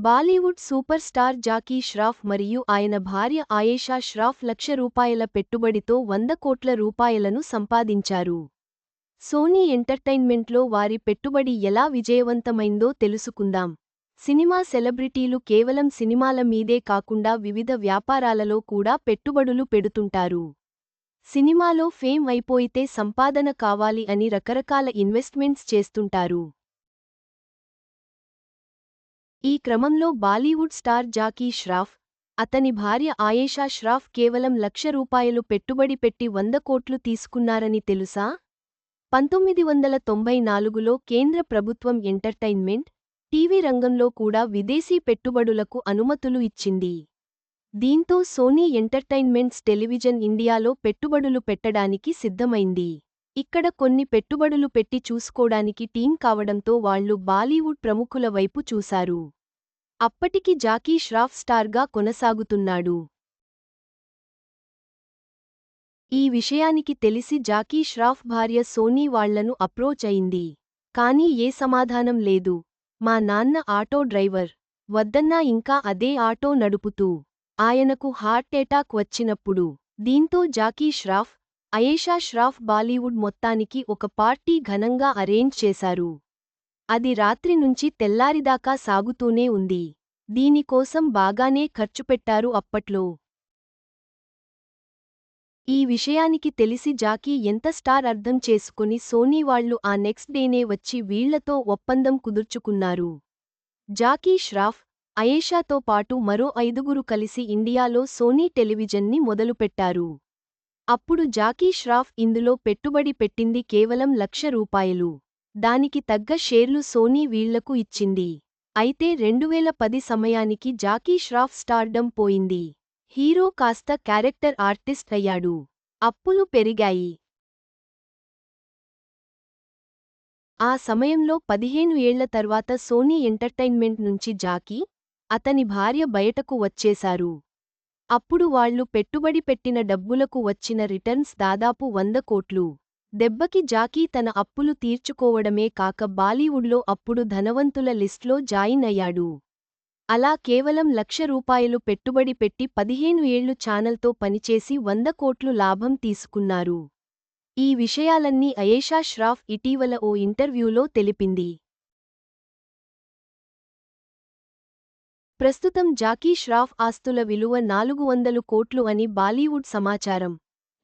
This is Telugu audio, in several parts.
Bollywood super star Jackie Shroff మరియు ఆయన భార్య ఆయేషా ష్రాఫ్ లక్ష రూపాయల పెట్టుబడితో వంద కోట్ల రూపాయలను సంపాదించారు. సోనీ ఎంటర్టైన్మెంట్లో వారి పెట్టుబడి ఎలా విజయవంతమైందో తెలుసుకుందాం. సినిమా సెలబ్రిటీలు కేవలం సినిమాల మీదే కాకుండా వివిధ వ్యాపారాలలో కూడా పెట్టుబడులు పెడుతుంటారు. సినిమాలో ఫేమ్ అయిపోయితే సంపాదన కావాలి అని రకరకాల ఇన్వెస్ట్మెంట్స్ చేస్తుంటారు. ఈ క్రమంలో బాలీవుడ్ స్టార్ జాకీ ష్రాఫ్ అతని భార్య ఆయేషా ష్రాఫ్ కేవలం లక్ష రూపాయలు పెట్టుబడి పెట్టి వంద కోట్లు తీసుకున్నారని తెలుసా? పంతొమ్మిది వందల తొంభై నాలుగులో కేంద్ర ప్రభుత్వం ఎంటర్టైన్మెంట్ టీవీ రంగంలో కూడా విదేశీ పెట్టుబడులకు అనుమతులు ఇచ్చింది. దీంతో సోనీ ఎంటర్టైన్మెంట్స్ టెలివిజన్ ఇండియాలో పెట్టుబడులు పెట్టడానికి సిద్ధమైంది. ఇక్కడ కొన్ని పెట్టుబడులు పెట్టి చూసుకోడానికి టీం కావడంతో వాళ్ళు బాలీవుడ్ ప్రముఖుల వైపు చూశారు. అప్పటికి జాకీ ష్రాఫ్ స్టార్గా కొనసాగుతున్నాడు. ఈ విషయానికి తెలిసి జాకీ ష్రాఫ్ భార్య సోనీ వాళ్ళను అప్రోచ్ అయింది. కానీ ఏ సమాధానం లేదు. మా నాన్న ఆటో డ్రైవర్. వద్దన్నా ఇంకా అదే ఆటో నడుపుతూ. ఆయనకు హార్ట్ ఎటాక్ వచ్చినప్పుడు. దీంతో జాకీ ష్రాఫ్ అయేషా ష్రాఫ్ బాలీవుడ్ మొత్తానికి ఒక పార్టీ ఘనంగా అరేంజ్ చేశారు. అది రాత్రి నుంచి తెల్లారిదాకా సాగుతూనే ఉంది. దీనికోసం బాగానే ఖర్చుపెట్టారు అప్పట్లో. ఈ విషయానికి తెలిసి జాకీ ఎంత స్టార్ అర్థం చేసుకుని సోనీ వాళ్ళు ఆ నెక్స్ట్ డేనే వచ్చి వీళ్ళతో ఒప్పందం కుదుర్చుకున్నారు. జాకీ ష్రాఫ్ అయేషాతో పాటు మరో ఐదుగురు కలిసి ఇండియాలో సోనీ టెలివిజన్ని మొదలుపెట్టారు. అప్పుడు జాకీ ష్రాఫ్ ఇందులో పెట్టుబడి పెట్టింది కేవలం లక్ష రూపాయలు. దానికి తగ్గ షేర్లు సోనీ వీళ్ళకు ఇచ్చింది. అయితే రెండువేల పది సమయానికి జాకీ ష్రాఫ్ స్టార్డం పోయింది. హీరో కాస్త క్యారెక్టర్ ఆర్టిస్ట్ అయ్యాడు. అప్పులు పెరిగాయి. ఆ సమయంలో పదిహేను ఏళ్ళ తర్వాత సోనీ ఎంటర్టైన్మెంట్ నుంచి జాకీ అతని భార్య బయటకు వచ్చేశారు. అప్పుడు వాళ్ళు పెట్టుబడి పెట్టిన డబ్బులకు వచ్చిన రిటర్న్స్ దాదాపు వంద కోట్లు. దెబ్బకి జాకీ తన అప్పులు తీర్చుకోవడమే కాక బాలీవుడ్లో అప్పుడు ధనవంతుల లిస్ట్లో జాయిన్ అయ్యాడు. అలా కేవలం లక్ష రూపాయలు పెట్టుబడి పెట్టి పదిహేను ఏళ్ళు ఛానల్తో పనిచేసి వంద కోట్లు లాభం తీసుకున్నారు. ఈ విషయాలన్నీ అయేషా ష్రాఫ్ ఇటీవల ఓ ఇంటర్వ్యూలో తెలిపింది. ప్రస్తుతం జాకీ ష్రాఫ్ ఆస్తుల విలువ నాలుగు వందలు కోట్లు అని బాలీవుడ్ సమాచారం.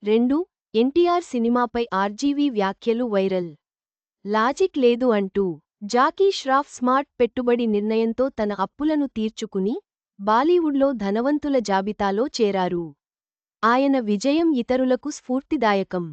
రెండు ఎన్టీఆర్ సినిమాపై ఆర్జీవీ వ్యాఖ్యలు వైరల్. లాజిక్ లేదు అంటూ జాకీ ష్రాఫ్ స్మార్ట్ పెట్టుబడి నిర్ణయంతో తన అప్పులను తీర్చుకుని బాలీవుడ్లో ధనవంతుల జాబితాలో చేరారు. ఆయన విజయం ఇతరులకు స్ఫూర్తిదాయకం.